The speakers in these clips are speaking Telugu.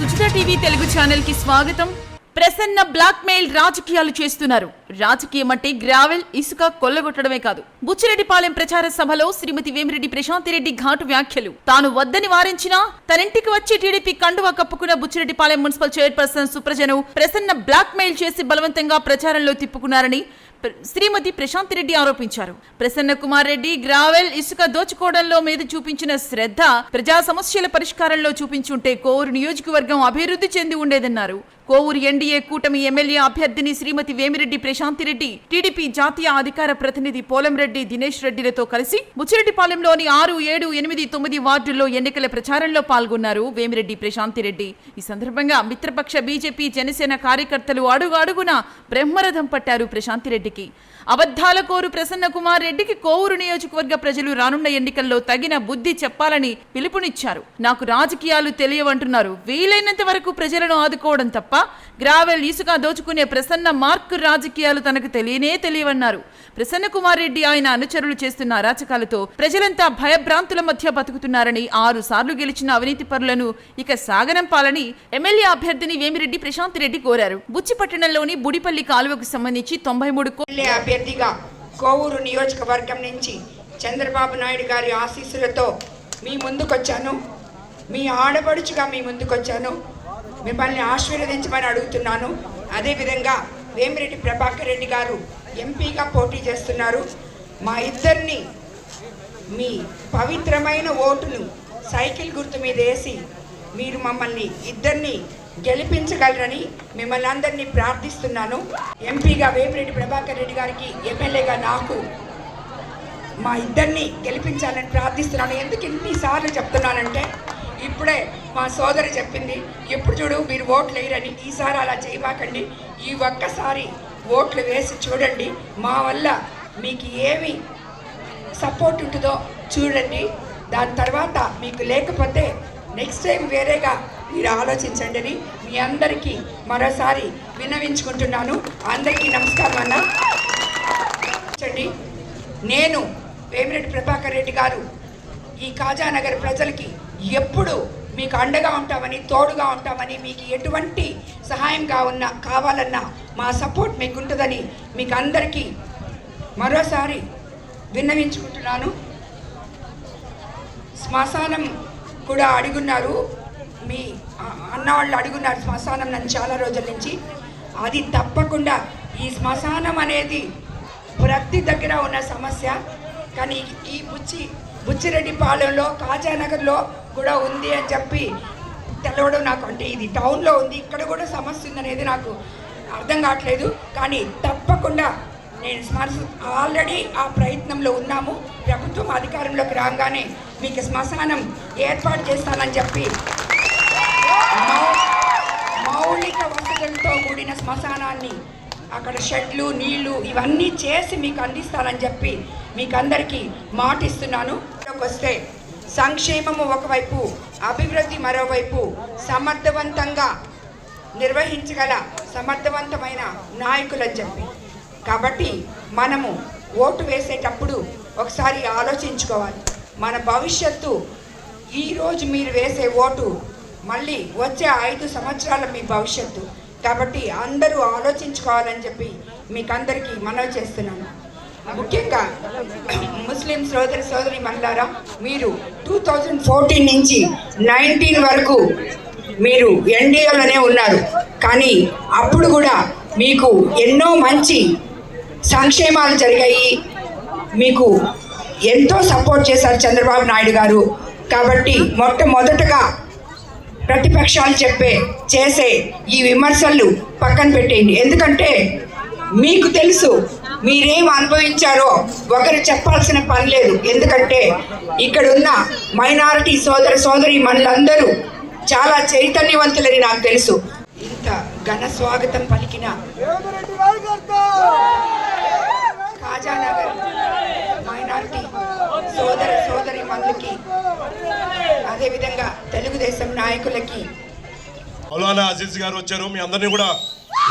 సుజిత టీవీ తెలుగు ఛానల్కి స్వాగతం. ప్రసన్న బ్లాక్ మెయిల్ రాజకీయాలు చేస్తున్నారు. రాజకీయం అంటే గ్రావెల్ ఇసుక కొల్లగొట్టడమే కాదు. బుచ్చిరెడ్డిపాలెం ప్రచార సభలో శ్రీమతి వేమిరెడ్డి ప్రశాంతిరెడ్డి ఘాటు వ్యాఖ్యలు. తాను వద్దని వారించినా తనింటికి వచ్చి టీడీపీ కండువా కప్పుకున్న బుచ్చిరెడ్డిపాలెం మున్సిపల్ చైర్పర్సన్ సుప్రజను ప్రసన్న బ్లాక్ మెయిల్ చేసి బలవంతంగా ప్రచారంలో తిప్పుకున్నారని శ్రీమతి ప్రశాంత్ రెడ్డి ఆరోపించారు. ప్రసన్న కుమార్ రెడ్డి గ్రావెల్ ఇసుక దోచుకోవడంలో మీద చూపించిన శ్రద్ధ ప్రజా సమస్యల పరిష్కారంలో చూపించుంటే కోవూరు నియోజకవర్గం అభివృద్ధి చెంది ఉండేదన్నారు. కోవూరు ఎన్డీఏ కూటమి ఎమ్మెల్యే అభ్యర్థిని శ్రీమతి వేమిరెడ్డి ప్రశాంతిరెడ్డి టీడీపీ జాతీయ అధికార ప్రతినిధి పోలంరెడ్డి దినేష్ రెడ్డిలతో కలిసి ముచ్చిరెడ్డిపాలెంలోని ఆరు ఏడు ఎనిమిది తొమ్మిది వార్డుల్లో ఎన్నికల ప్రచారంలో పాల్గొన్నారు వేమిరెడ్డి ప్రశాంతిరెడ్డి. ఈ సందర్భంగా మిత్రపక్ష బీజేపీ జనసేన కార్యకర్తలు అడుగు అడుగున బ్రహ్మరథం పట్టారు ప్రశాంతిరెడ్డికి. అబద్ధాల కోరు ప్రసన్న కుమార్ రెడ్డికి కోవూరు నియోజకవర్గ ప్రజలు రానున్న ఎన్నికల్లో తగిన బుద్ధి చెప్పాలని పిలుపునిచ్చారు. నాకు రాజకీయాలు తెలియవంటున్నారు. వీలైనంత వరకు ప్రజలను ఆదుకోవడం తప్ప గ్రావెల్ ఇసుక దోచుకునే ప్రసన్న మార్క్ రాజకీయాలు తనకు తెలియనే తెలియవన్నారు. ప్రసన్న కుమార్ రెడ్డి ఆయన అనుచరులు చేస్తున్న అరాచకాలతో ప్రజలంతా భయభ్రాంతుల మధ్య బతుకుతున్నారని ఆరు సార్లు గెలిచిన అవినీతి పరులను ఇక సాగనంపాలని ఎమ్మెల్యే అభ్యర్థిని వేమిరెడ్డి ప్రశాంత్ రెడ్డి కోరారు. బుచ్చిపట్టణంలోని బుడిపల్లి కాలువకు సంబంధించి తొంభై మూడు అభ్యర్థిగా కోవూరు నియోజకవర్గం నుంచి చంద్రబాబు నాయుడు గారి ఆశీస్సులతో మీ ముందుకొచ్చాను. మీ ఆడపడుచుగా మీ ముందుకొచ్చాను. మిమ్మల్ని ఆశీర్వదించమని అడుగుతున్నాను. అదేవిధంగా వేమిరెడ్డి ప్రభాకర్ రెడ్డి గారు ఎంపీగా పోటీ చేస్తున్నారు. మా ఇద్దరిని మీ పవిత్రమైన ఓటును సైకిల్ గుర్తు మీద వేసి మీరు మమ్మల్ని ఇద్దరిని గెలిపించగలరని మిమ్మల్ని అందరినీ ప్రార్థిస్తున్నాను. ఎంపీగా వేమిరెడ్డి ప్రభాకర్ రెడ్డి గారికి ఎమ్మెల్యేగా నాకు మా ఇద్దరిని గెలిపించాలని ప్రార్థిస్తున్నాను. ఎందుకు ఎన్నిసార్లు చెప్తున్నానంటే ఇప్పుడే మా సోదరి చెప్పింది ఎప్పుడు చూడు మీరు ఓట్లు వేయరని ఈసారి అలా చేయబాకండి. ఈ ఒక్కసారి ఓట్లు వేసి చూడండి. మా వల్ల మీకు ఏమి సపోర్ట్ ఉంటుందో చూడండి. దాని తర్వాత మీకు లేకపోతే నెక్స్ట్ టైం వేరేగా మీరు ఆలోచించండి అని మీ అందరికీ మరోసారి విన్నవించుకుంటున్నాను. అందరికీ నమస్కారం అన్న. చండి నేను వేమిరెడ్డి ప్రభాకర్ రెడ్డి గారు ఈ కాజానగర్ ప్రజలకి ఎప్పుడు మీకు అండగా ఉంటామని తోడుగా ఉంటామని మీకు ఎటువంటి సహాయం కావున్నా కావాలన్నా మా సపోర్ట్ మీకు ఉంటుందని మీకు అందరికీ మరోసారి విన్నవించుకుంటున్నాను. శ్మశానం కూడా అడుగున్నారు. మీ అన్నవాళ్ళు అన్న వాళ్ళు అడుగున్నారు శ్మశానం నన్ను చాలా రోజుల నుంచి. అది తప్పకుండా ఈ శ్మశానం అనేది ప్రతి దగ్గర ఉన్న సమస్య. కానీ ఈ బుచ్చి బుచ్చిరెడ్డి పాలెంలో కాజానగర్లో కూడా ఉంది అని చెప్పి తెలవడం నాకు అంటే ఇది టౌన్లో ఉంది ఇక్కడ కూడా సమస్య ఉందనేది నాకు అర్థం కావట్లేదు. కానీ తప్పకుండా నేను శ్మశాన ఆల్రెడీ ఆ ప్రయత్నంలో ఉన్నాము. ప్రభుత్వం అధికారంలోకి రాగానే మీకు శ్మశానం ఏర్పాటు చేస్తానని చెప్పి మౌ- మౌలిక వసతులతో కూడిన శ్మశానాన్ని అక్కడ షెడ్లు నీళ్ళు ఇవన్నీ చేసి మీకు అందిస్తానని చెప్పి మీకు అందరికీ మాటిస్తున్నాను. ఇక్కడికి వస్తే సంక్షేమము ఒకవైపు అభివృద్ధి మరోవైపు సమర్థవంతంగా నిర్వహించగల సమర్థవంతమైన నాయకులని చెప్పి. కాబట్టి మనము ఓటు వేసేటప్పుడు ఒకసారి ఆలోచించుకోవాలి. మన భవిష్యత్తు ఈరోజు మీరు వేసే ఓటు మళ్ళీ వచ్చే ఐదు సంవత్సరాల మీ భవిష్యత్తు. కాబట్టి అందరూ ఆలోచించుకోవాలని చెప్పి మీకు అందరికీ మనవి చేస్తున్నాను. ముఖ్యంగా ముస్లిం సోదరి సోదరి మహిళారా మీరు టూ థౌజండ్ ఫోర్టీన్ నుంచి నైన్టీన్ వరకు మీరు ఎన్డీఏలోనే ఉన్నారు. కానీ అప్పుడు కూడా మీకు ఎన్నో మంచి సంక్షేమాలు జరిగాయి. మీకు ఎంతో సపోర్ట్ చేశారు చంద్రబాబు నాయుడు గారు. కాబట్టి మొట్టమొదటగా ప్రతిపక్షాలు చెప్పే చేసే ఈ విమర్శలు పక్కన పెట్టేయండి. ఎందుకంటే మీకు తెలుసు మీరేం అనుభవించారో ఒకరు చెప్పాల్సిన పని లేదు. ఎందుకంటే ఇక్కడున్న మైనారిటీ సోదర సోదరి మనులందరూ చాలా చైతన్యవంతులని నాకు తెలుసు. ఇంత ఘన స్వాగతం పలికిన కాజానగర్ మైనారిటీ సోదర సోదరి మనులకి అదేవిధంగా తెలుగుదేశం నాయకులకి. మౌలానా అజీజ్ గారు వచ్చారు. మీ అందరినీ కూడా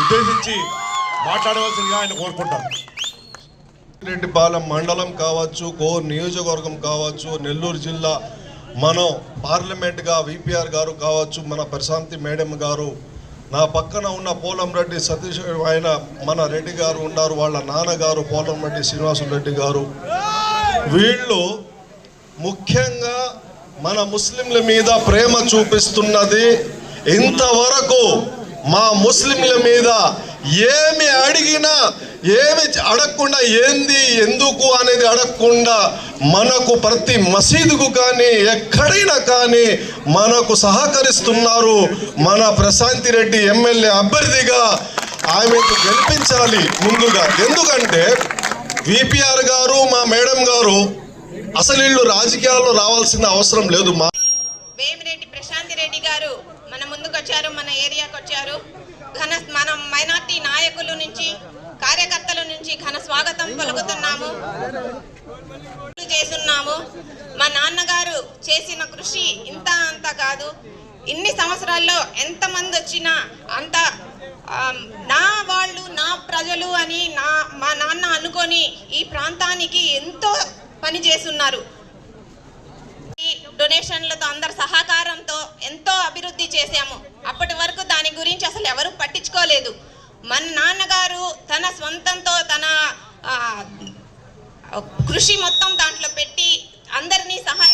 ఉద్దేశించి మాట్లాడవలసిందిగా ఆయన కోరుకుంటారు. రెడ్డిపాలెం మండలం కావచ్చు కోర్ నియోజకవర్గం కావచ్చు నెల్లూరు జిల్లా మనం పార్లమెంట్గా విపిఆర్ గారు కావచ్చు మన ప్రశాంతి మేడం గారు నా పక్కన ఉన్న పోలం రెడ్డి సతీష్ ఆయన మన రెడ్డి గారు ఉన్నారు వాళ్ళ నాన్నగారు పోలం రెడ్డి శ్రీనివాసులు రెడ్డి గారు. వీళ్ళు ముఖ్యంగా మన ముస్లింల మీద ప్రేమ చూపిస్తున్నది. ఇంతవరకు మా ముస్లింల మీద ఏమి అడిగినా ఏమి అడగకుండా ఏంది ఎందుకు అనేది అడగకుండా మనకు ప్రతి మసీదుకు కానీ ఎక్కడైనా కానీ మనకు సహకరిస్తున్నారు మన ప్రశాంతి రెడ్డి ఎమ్మెల్యే అభ్యర్థిగా. ఆమెకు గెలిపించాలి ముందుగా. ఎందుకంటే విపిఆర్ గారు మా మేడం గారు అసలు వీళ్ళు రాజకీయాల్లో రావాల్సిన అవసరం లేదు. మా వేమిరెడ్డి ప్రశాంతి రెడ్డి గారు మన ముందుకు వచ్చారు మన ఏరియాకి వచ్చారు ఘన మనం మైనార్టీ నాయకుల నుంచి కార్యకర్తల నుంచి ఘన స్వాగతం పలుకుతున్నాము. చేస్తున్నాము. మా నాన్నగారు చేసిన కృషి ఇంత అంత కాదు. ఇన్ని సంవత్సరాల్లో ఎంతమంది వచ్చినా అంత నా వాళ్ళు నా ప్రజలు అని నా మా నాన్న అనుకొని ఈ ప్రాంతానికి ఎంతో పని చేస్తున్నారు డొనేషన్లతో అందరి సహకారంతో ఎంతో అభివృద్ధి చేశాము. అప్పటి వరకు దాని గురించి అసలు ఎవరు పట్టించుకోలేదు. మన నాన్నగారు తన సొంతంతో తన కృషి మొత్తం దాంట్లో పెట్టి అందరినీ సహాయ